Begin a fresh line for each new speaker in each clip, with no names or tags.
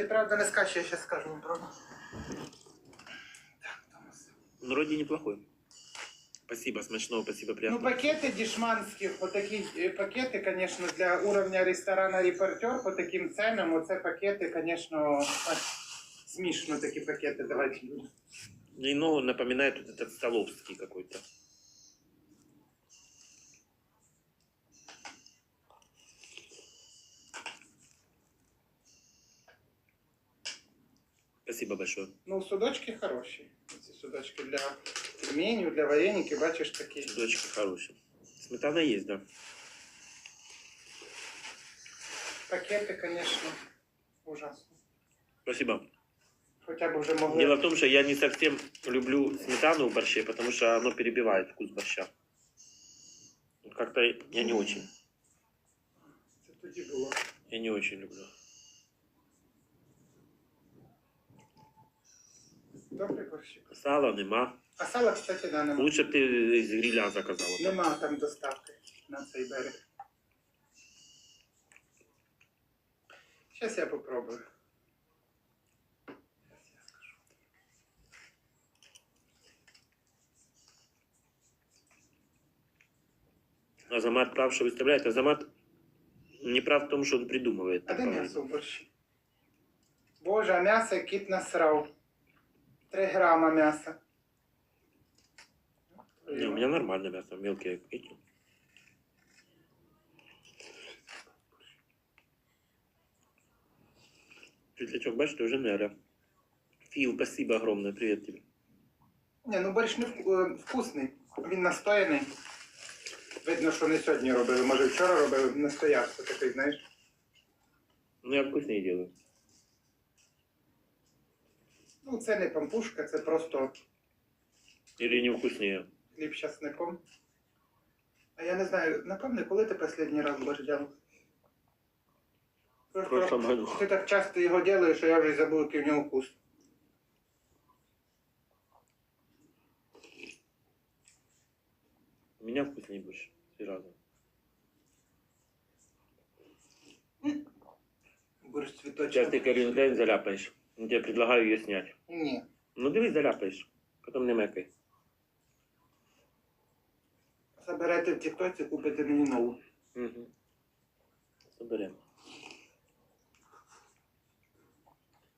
ти правда не скажеш, я зараз скажу вам правда. Так, Томас.
Ну, вроде неплохой. Спасибо, смачного, спасибо,
Ну,
приятно.
пакети дешманські, отакі е, пакети, звісно, для уровня ресторана репортер по таким ценам, оце пакети, звісно, аж смішно такі пакети давати людям.
Мне ну, напоминает вот этот столовский какой-то. Спасибо большое.
Ну, судочки хороші. Ці судочки для пельменів, для вареників, бачиш такі.
Дочки хорошие. Сметана есть, да.
Пакети, звісно, ужасно.
Спасибо.
Хоча б вже могли.
Дело в том, что я не совсем люблю сметану в борще, потому что оно перебивает вкус борща. Вот Как-то я не очень.
Це тоді було.
Я не очень люблю.
Добрий борщик.
Сала нема.
А сала, кстати, да, нема.
Лучше б ти з гриля заказала.
Нема там доставки на цей берег. Зараз я попробую.
Азамат прав, что выставляет. Азамат не прав в том, что он придумывает.
А де м'ясо в борщі? Боже, а м'ясо кіт насрав. Три грама м'яса.
Не, у меня нормально мясо, мелкие эти. Светлячок, бачиш, ти вже нера. Фил, спасибо огромное, привет тебе.
Ні, ну борщ не вку- е, вкусний. Він настояний. Видно, що не сьогодні робили, може вчора робили, настоявся такий, знаєш.
Ну, я вкуснее делаю.
Ну, це не пампушка, це просто
Или не вкуснее.
хліб з часником. А я не знаю, напевне, коли ти останній раз борщ делав?
В прошлом году.
Ти так часто його робиш, що я вже й забув, який в нього вкус.
У меня вкуснее больше. Три раза.
Борщ цвіточок.
Сейчас ты Карин Клейн заляпаешь. Я тебе предлагаю ее снять.
Ні.
Ну, дивись, заляпаешь. Потом не мекай.
Заберете в тіктоці, купите мені нову.
Угу. Соберем.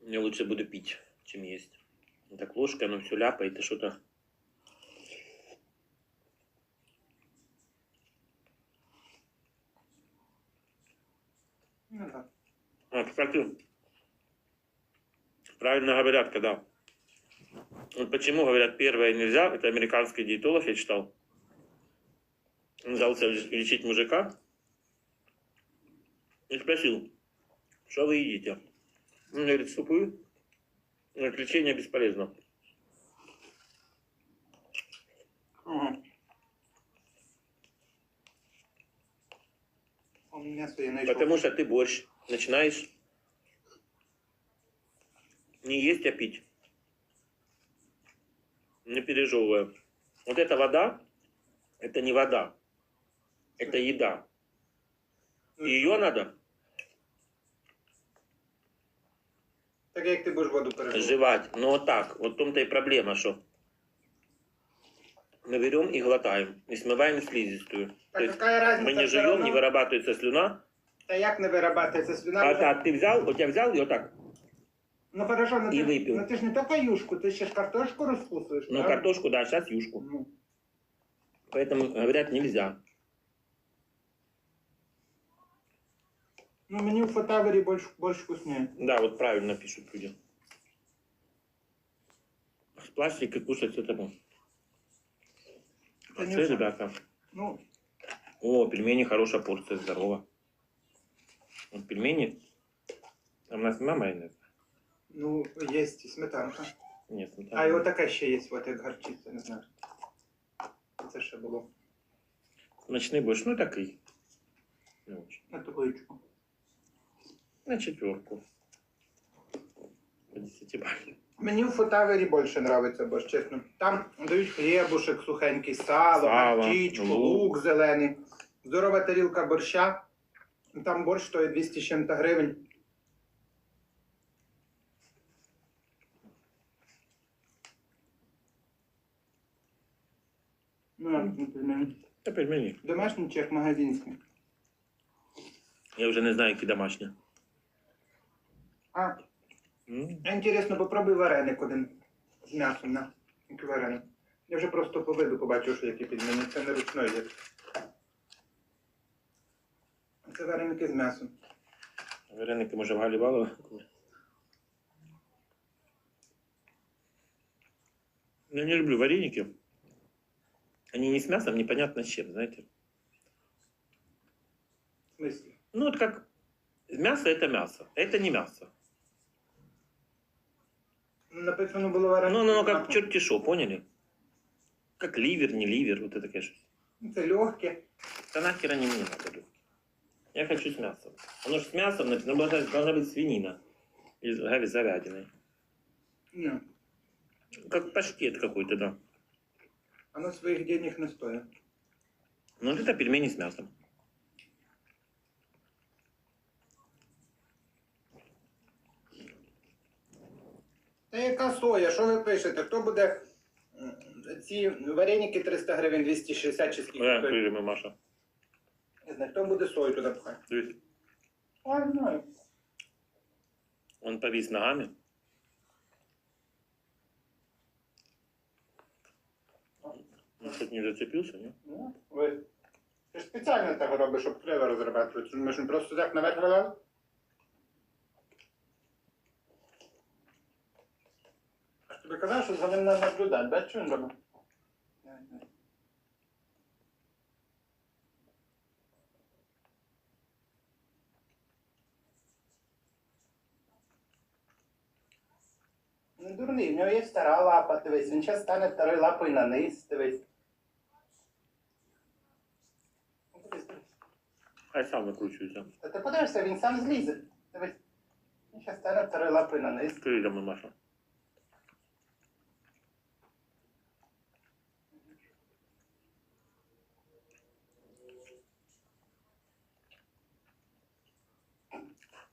Я лучше буду пить, чем есть. Так ложкой оно все ляпает и что-то.
Ну так.
А, кстати, правильно говорят, когда... Вот почему говорят первое нельзя, это американский диетолог, я читал. Он взялся леч- лечить мужика и спросил, что вы едите? Он говорит, супы. Говорит, лечение бесполезно. Потому что ты борщ начинаешь не есть, а пить. Не пережевывая. Вот эта вода, это не вода. Это еда. И ее надо
Так як ти будеш воду переживати?
жевать. Но вот так. Вот в том-то и проблема, что мы берем и глотаем. И смываем слизистую. То
Так
есть
яка разниця?
мы не
все
жуем,
равно?
не вырабатывается слюна.
Та як не вирабатується слюна?
А так, ты взял, вот я взял ее так.
Ну хорошо, ну
І
ти,
випив.
ну ти ж не тільки юшку, ти ще ж картошку розкусуєш.
Ну,
правда?
картошку, да, сейчас юшку.
Ну,
Поэтому говорят, нельзя.
ну мені в фотавері більш, більш вкусніше.
Да, вот правильно пишут люди. С пластика кушать этому. А
Конечно.
це, ребята.
Ну,
О, пельмени хорошая порция, здорово. Вот пельмени. А у нас нема майонез?
Ну, і сметанка.
Нет,
А
сметана.
і отаке ще є, от як гарчиця, не знаю. Це ще було.
Смачний борщ, ну такий. Не очень.
На табличку.
На четверку. По 10 баллов.
Мені в фотавері більше подобається, бо ж чесно. Там дають хлібушек сухенький, сало,
Сало,
гарчичку,
лук.
лук зелений. Здорова тарілка борща. Там борщ стоїть 200 з чим-то гривень. Ну, пельмені?
Та пельмені.
Домашні чи як магазинські?
Я вже не знаю, які домашні.
А,
М.
інтересно, попробуй вареник один з м'ясом на який вареник. Я вже просто по виду побачив, що які пельмені. Це не ручної є. Це вареники з м'ясом.
Вареники, може, в Галі Балова? Я не люблю вареники. Они не с мясом, непонятно с чем, знаете.
В смислі?
Ну, вот как мясо это мясо, это не мясо.
Написано було вареник.
Ну, ну, ну
маком.
черти шо, поняли? Как ливер, не ливер, вот это, конечно.
Це легке.
Да нахер они мне надо, легкие. Я хочу с мясом. Оно же с мясом, значит, ну, должна, должна быть свинина. Из говя- с говядиной.
Ні.
Как паштет какой-то, да.
Воно своїх денег не стоїть.
Ну, это пельмени с мясом.
Та яка соя? Що ви пишете? Хто буде ці вареники 300 гривень 260 чи скільки?
Крыльями Маша.
Не знаю, хто буде сою туди пхати?
Дивись.
А, не знаю.
Он повис ногами. Чуть не зацепился, не?
Ну, ви. Ти ж спеціально так робиш, щоб крила розробляти. Ми ж просто так наверх вилазимо. Тобі казав, що за ним треба наблюдати, бачиш, що він робить? Не дурний, в нього є стара лапа, дивись, він зараз стане второю лапою на низ, дивись. Ну, дивись, дивись.
Я сам накручиваюсь.
Та ти подивишся, він сам злізе. Дивись. Він зараз стане второю лапою на низ.
Крыльями Маша.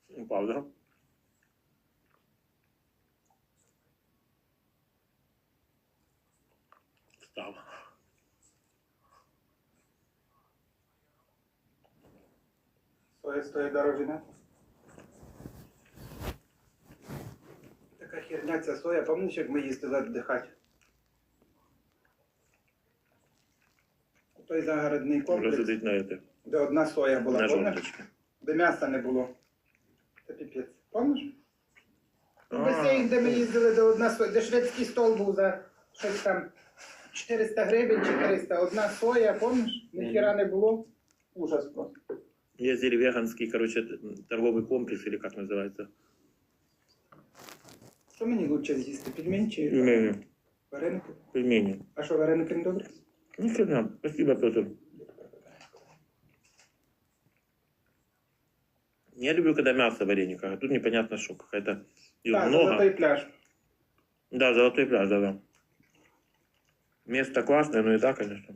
Упал, да? Встал.
Соя стоїть дорожина. Така херня ця соя, пам'ятаєш, як ми їздили віддихати? Той загородний комплекс,
Рассудить на это.
де одна соя була,
На
пам'ятаєш?
жовточки.
Де м'яса не було. Це піпець. Пам'ятаєш? Басейн, де ми їздили, де одна соя, де шведський стол був за щось там 400 гривень чи 300. Одна соя, пам'ятаєш? Ніхіра не було. Ужас просто.
Ездили в веганский, короче, торговый комплекс, или как называется.
Що мені лучше з'їсти? Пельмень чи
Пельмени.
вареники?
Пельмени.
А що, вареники не добре?
Ни хрена. Спасибо, Петр. Я люблю, когда мясо варениках, а тут непонятно что, какая-то... Его
Так,
много.
золотой пляж.
Да, золотой пляж, да, да. Место классное, но и да, конечно.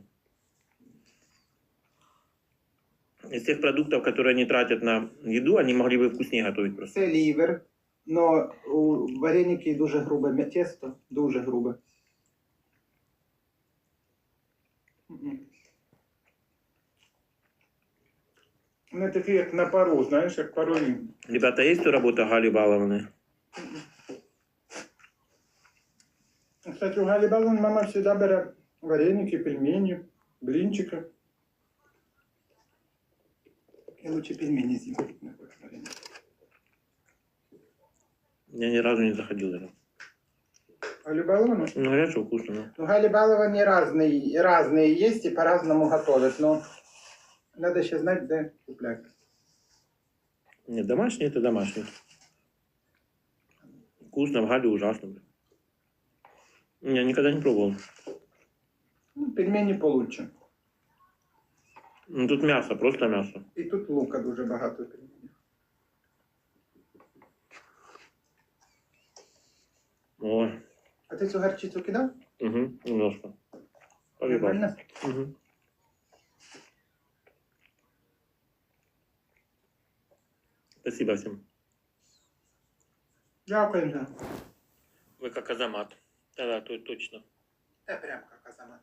Из тех продуктов, которые они тратят на еду, они могли бы вкуснее готовить просто.
Це лівер, но у вареники дуже грубе м'я- тісто, дуже грубе. Мгм. Вони такі, як на пару, знаєш, як парові.
Ребята, есть кто работа Гали Баловны?
Кстати, у Галі Балон мама завжди бере вареники, пельмені, блінчики. Я лучше пельмені з'їм. не хочу вареники.
Я ни разу не заходил даже.
Галі Балону?
Ну, говорят, что вкусно, но...
Ну, галибалова не разные, разные есть и по-разному готовят, но надо еще знать, где куплять.
Нет, домашний это домашний. Вкусно, в Гале ужасно. блин. Я никогда не пробовал.
Ну, пельмені получше.
Ну, тут мясо, просто мясо.
І тут лука дуже багато пельменів.
Ой.
А ти цю гарчицю кидав?
Угу, немножко. Погибал.
Нормально?
Угу. Спасибо всем.
Дякую.
Вы как Азамат. Да-да, то- точно.
Та прям як азамат.